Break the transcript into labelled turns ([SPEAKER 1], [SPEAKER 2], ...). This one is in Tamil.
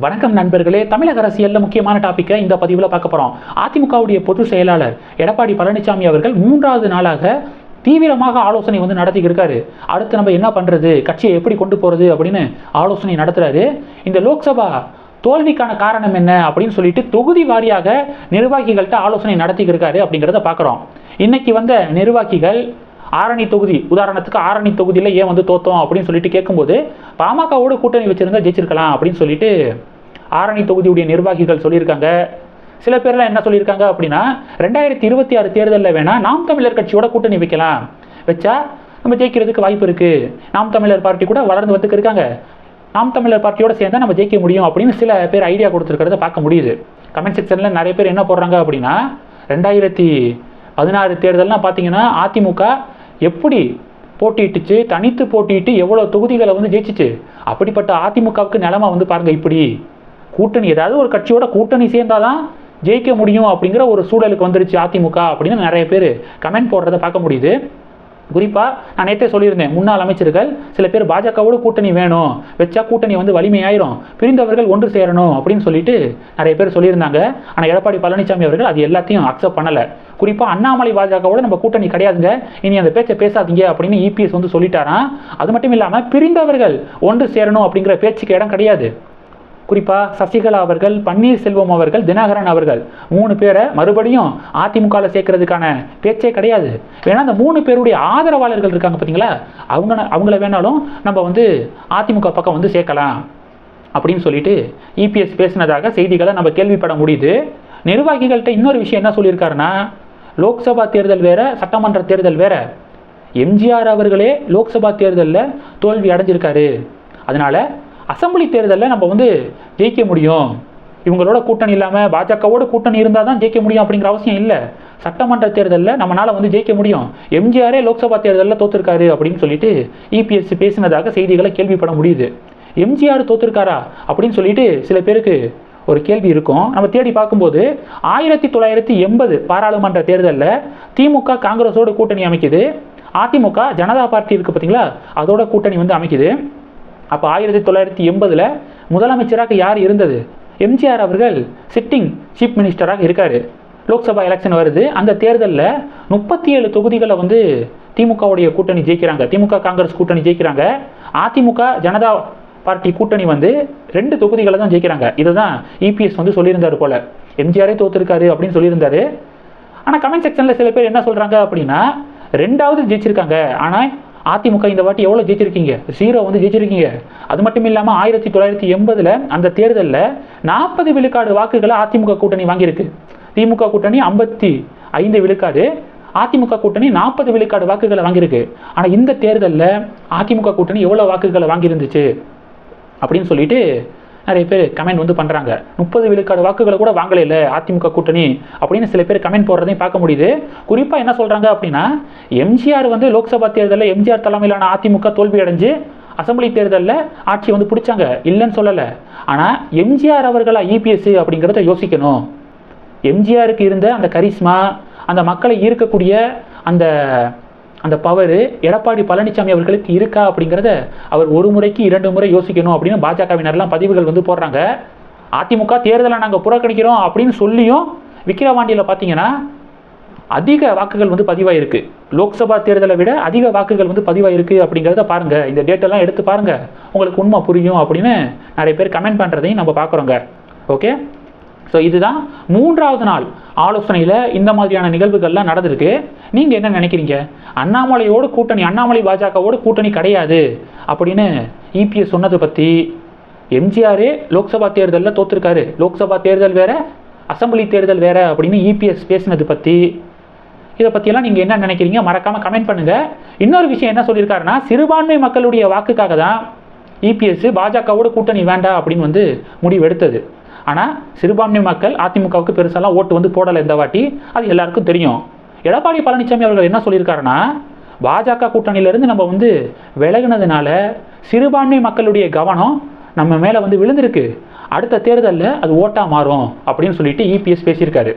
[SPEAKER 1] வணக்கம் நண்பர்களே. தமிழக அரசியலில் முக்கியமான டாப்பிக்கை இந்த பதிவில் பார்க்க போகிறோம் அதிமுகவுடைய பொதுச் செயலாளர் எடப்பாடி பழனிசாமி அவர்கள் மூன்றாவது நாளாக தீவிரமாக ஆலோசனை வந்து நடத்திக்கிட்டு இருக்காரு. அடுத்து நம்ம என்ன பண்ணுறது கட்சியை எப்படி கொண்டு போகிறது அப்படின்னு ஆலோசனை நடத்துகிறாரு இந்த லோக்சபா தோல்விக்கான காரணம் என்ன அப்படின்னு சொல்லிட்டு தொகுதி வாரியாக நிர்வாகிகள்கிட்ட ஆலோசனை நடத்திக்கிட்டு இருக்காரு அப்படிங்கிறத பார்க்குறோம். இன்னைக்கு வந்த நிர்வாகிகள் ஆரணி தொகுதி உதாரணத்துக்கு ஆரணி தொகுதியில் ஏன் வந்து தோத்தோம் அப்படின்னு சொல்லிட்டு கேட்கும்போது பாமகவோடு கூட்டணி வச்சிருந்தா ஜெயிச்சிருக்கலாம் அப்படின்னு சொல்லிட்டு ஆரணி தொகுதியுடைய நிர்வாகிகள் சொல்லியிருக்காங்க. சில பேர்லாம் என்ன சொல்லியிருக்காங்க அப்படின்னா ரெண்டாயிரத்தி இருபத்தி ஆறு தேர்தலில் வேணால் நாம் தமிழர் கட்சியோட கூட்டணி வைக்கலாம். வச்சா நம்ம ஜெயிக்கிறதுக்கு வாய்ப்பு இருக்குது நாம் தமிழர் பார்ட்டி கூட வளர்ந்து வந்துட்டு இருக்காங்க. நாம் தமிழர் பார்ட்டியோட சேர்ந்தா நம்ம ஜெயிக்க முடியும் அப்படின்னு சில பேர் ஐடியா கொடுத்துருக்கிறத பார்க்க முடியுது. கமெண்ட் செக்ஷனில் நிறைய பேர் என்ன போடுறாங்க அப்படின்னா ரெண்டாயிரத்தி பதினாறு தேர்தல்லாம் பார்த்தீங்கன்னா அதிமுக எப்படி போட்டிட்டுச்சு தனித்து போட்டிட்டு எவ்வளோ தொகுதிகளை வந்து ஜெயிச்சிச்சு? அப்படிப்பட்ட அதிமுகவுக்கு நிலமை வந்து பாருங்கள் இப்படி. கூட்டணி ஏதாவது ஒரு கட்சியோட கூட்டணி சேர்ந்தாதான் ஜெயிக்க முடியும் அப்படிங்கிற ஒரு சூழலுக்கு வந்துருச்சு அதிமுக அப்படின்னு நிறைய பேர் கமெண்ட் போடுறத பார்க்க முடியுது. குறிப்பாக நான் நேற்றே சொல்லியிருந்தேன் முன்னாள் அமைச்சர்கள் சில பேர் பாஜகவோட கூட்டணி வேணும் வச்சா கூட்டணி வந்து வலிமையாயிரும் பிரிந்தவர்கள் ஒன்று சேரணும் அப்படின்னு சொல்லிட்டு நிறைய பேர் சொல்லியிருந்தாங்க. ஆனால் எடப்பாடி பழனிசாமி அவர்கள் அது எல்லாத்தையும் அக்செப்ட் பண்ணலை. குறிப்பாக அண்ணாமலை பாஜகவோட நம்ம கூட்டணி கிடையாதுங்க. இனி அந்த பேச்சை பேசாதீங்க அப்படின்னு இபிஎஸ் வந்து சொல்லிட்டாராம். அது மட்டும் இல்லாமல் பிரிந்தவர்கள் ஒன்று சேரணும் அப்படிங்கிற பேச்சுக்கு இடம் கிடையாது. குறிப்பாக சசிகலா அவர்கள் பன்னீர்செல்வம் அவர்கள் தினகரன் அவர்கள். மூணு பேரை மறுபடியும் அதிமுகவில் சேர்க்கறதுக்கான பேச்சே கிடையாது. வேணால் அந்த மூணு பேருடைய ஆதரவாளர்கள் இருக்காங்க பார்த்தீங்களா அவங்க அவங்கள வேணாலும் நம்ம வந்து அதிமுக பக்கம் வந்து சேர்க்கலாம் அப்படின்னு சொல்லிட்டு இபிஎஸ் பேசினதாக செய்திகளை நம்ம கேள்விப்பட முடியுது. நிர்வாகிகள்கிட்ட இன்னொரு விஷயம் என்ன சொல்லியிருக்காருன்னா லோக்சபா தேர்தல் வேற சட்டமன்ற தேர்தல் வேற. எம்ஜிஆர் அவர்களே லோக்சபா தேர்தலில் தோல்வி அடைஞ்சிருக்காரு. அதனால அசம்பிளி தேர்தலில் நம்ம வந்து ஜெயிக்க முடியும். இவங்களோட கூட்டணி இல்லாமல் பாஜகவோட கூட்டணி இருந்தால் தான் ஜெயிக்க முடியும் அப்படிங்கிற அவசியம் இல்லை. சட்டமன்ற தேர்தலில் நம்மளால் வந்து ஜெயிக்க முடியும். எம்ஜிஆரே லோக்சபா தேர்தலில் தோத்துருக்காரு அப்படின்னு சொல்லிட்டு இபிஎஸ்சி பேசினதாக செய்திகளை கேள்விப்பட முடியுது. எம்ஜிஆர் தோத்துருக்காரா அப்படின்னு சொல்லிட்டு சில பேருக்கு ஒரு கேள்வி இருக்கும். நம்ம தேடி பார்க்கும்போது ஆயிரத்தி தொள்ளாயிரத்தி எண்பது பாராளுமன்ற தேர்தலில் திமுக காங்கிரஸோட கூட்டணி அமைக்குது. அதிமுக ஜனதா பார்ட்டி இருக்குது பார்த்தீங்களா அதோட கூட்டணி வந்து அமைக்குது. அப்போ ஆயிரத்தி தொள்ளாயிரத்தி எண்பதில் முதலமைச்சராக யார் இருந்தது? எம்ஜிஆர் அவர்கள் சிட்டிங் சீஃப் மினிஸ்டராக இருக்கார். லோக்சபா எலெக்ஷன் வருது. அந்த தேர்தலில் முப்பத்தி ஏழு தொகுதிகளை வந்து திமுகவுடைய கூட்டணி ஜெயிக்கிறாங்க. திமுக காங்கிரஸ் கூட்டணி ஜெயிக்கிறாங்க. அதிமுக ஜனதா பார்ட்டி கூட்டணி வந்து ரெண்டு தொகுதிகளை தான் ஜெயிக்கிறாங்க. இதுதான் இபிஎஸ் வந்து சொல்லியிருந்தாரு போல. எம்ஜிஆரே தோத்துருக்காரு அப்படின்னு சொல்லியிருந்தாரு. ஆனால் கமெண்ட் செக்ஷனில் சில பேர் என்ன சொல்கிறாங்க அப்படின்னா ரெண்டாவது ஜெயிச்சிருக்காங்க. ஆனால் அதிமுக இந்த வாட்டி எவ்வளோ ஜெயிச்சிருக்கீங்க? ஜீரோ வந்து ஜெயிச்சிருக்கீங்க. அது மட்டும் இல்லாமல் ஆயிரத்தி தொள்ளாயிரத்தி எண்பதில் அந்த தேர்தலில் நாற்பது விழுக்காடு வாக்குகளை அதிமுக கூட்டணி வாங்கியிருக்கு. திமுக கூட்டணி ஐம்பத்தி ஐந்து விழுக்காடு அதிமுக கூட்டணி நாற்பது விழுக்காடு வாக்குகளை வாங்கியிருக்கு. ஆனால் இந்த தேர்தலில் அதிமுக கூட்டணி எவ்வளோ வாக்குகளை வாங்கியிருந்துச்சு? அப்படின்னு சொல்லிட்டு நிறைய பேர் கமெண்ட் வந்து பண்ணுறாங்க முப்பது விழுக்காடு வாக்குகளை கூட வாங்கலை இல்லை அதிமுக கூட்டணி அப்படின்னு சில பேர் கமெண்ட் போடுறதையும் பார்க்க முடியுது. குறிப்பாக என்ன சொல்கிறாங்க அப்படின்னா எம்ஜிஆர் வந்து லோக்சபா தேர்தலில் எம்ஜிஆர் தலைமையிலான அதிமுக தோல்வி அடைஞ்சு அசம்பிளி தேர்தலில் ஆட்சி வந்து பிடிச்சாங்க. இல்லைன்னு சொல்லலை. ஆனால் எம்ஜிஆர் அவர்களா இபிஎஸ் அப்படிங்கிறத யோசிக்கணும். எம்ஜிஆருக்கு இருந்த அந்த கரிஸ்மா அந்த மக்களை ஈர்க்கக்கூடிய அந்த அந்த பவர் எடப்பாடி பழனிசாமி அவர்களுக்கு இருக்கா அப்படிங்கிறத அவர் ஒரு முறைக்கு இரண்டு முறை யோசிக்கணும் அப்படின்னு பாஜகவினர்லாம் பதிவுகள் வந்து போடுறாங்க. அதிமுக தேர்தலை நாங்கள் புறக்கணிக்கிறோம் அப்படின்னு சொல்லியும் விக்கிரவாண்டியில் பார்த்தீங்கன்னா அதிக வாக்குகள் வந்து பதிவாயிருக்கு. லோக்சபா தேர்தலை விட அதிக வாக்குகள் வந்து பதிவாயிருக்கு அப்படிங்கிறத பாருங்க. இந்த டேட்டெல்லாம் எடுத்து பாருங்க. உங்களுக்கு உண்மை புரியும் அப்படின்னு நிறைய பேர் கமெண்ட் பண்ணுறதையும் நம்ம பார்க்குறோங்க. ஓகே ஸோ இதுதான் மூன்றாவது நாள். ஆலோசனையில் இந்த மாதிரியான நிகழ்வுகள்லாம் நடந்திருக்கு. நீங்கள் என்ன நினைக்கிறீங்க? அண்ணாமலையோடு கூட்டணி அண்ணாமலை பாஜகவோட கூட்டணி கிடையாது அப்படின்னு இபிஎஸ் சொன்னதை பற்றி எம்ஜிஆரே லோக்சபா தேர்தலில் தோத்துருக்காரு. லோக்சபா தேர்தல் வேற அசம்பிளி தேர்தல் வேற அப்படின்னு இபிஎஸ் பேசினது பற்றி இதை பற்றியெல்லாம் நீங்கள் என்ன நினைக்கிறீங்க? மறக்காமல் கமெண்ட் பண்ணுங்கள் இன்னொரு விஷயம் என்ன சொல்லியிருக்காருன்னா சிறுபான்மை மக்களுடைய வாக்குக்காக தான் இபிஎஸ் பாஜகவோட கூட்டணி வேண்டாம் அப்படின்னு வந்து முடிவு எடுத்தது ஆனால் சிறுபான்மை மக்கள் அதிமுகவுக்கு பெருசாலாம் ஓட்டு வந்து போடலை இந்த வாட்டி. அது எல்லாருக்கும் தெரியும். எடப்பாடி பழனிசாமி அவர்கள் என்ன சொல்லியிருக்காருன்னா பாஜக கூட்டணியிலேருந்து நம்ம வந்து விலகினதுனால சிறுபான்மை மக்களுடைய கவனம் நம்ம மேலே வந்து விழுந்திருக்கு. அடுத்த தேர்தலில் அது ஓட்டாக மாறும் அப்படின்னு சொல்லிட்டு இபிஎஸ் பேசியிருக்காரு.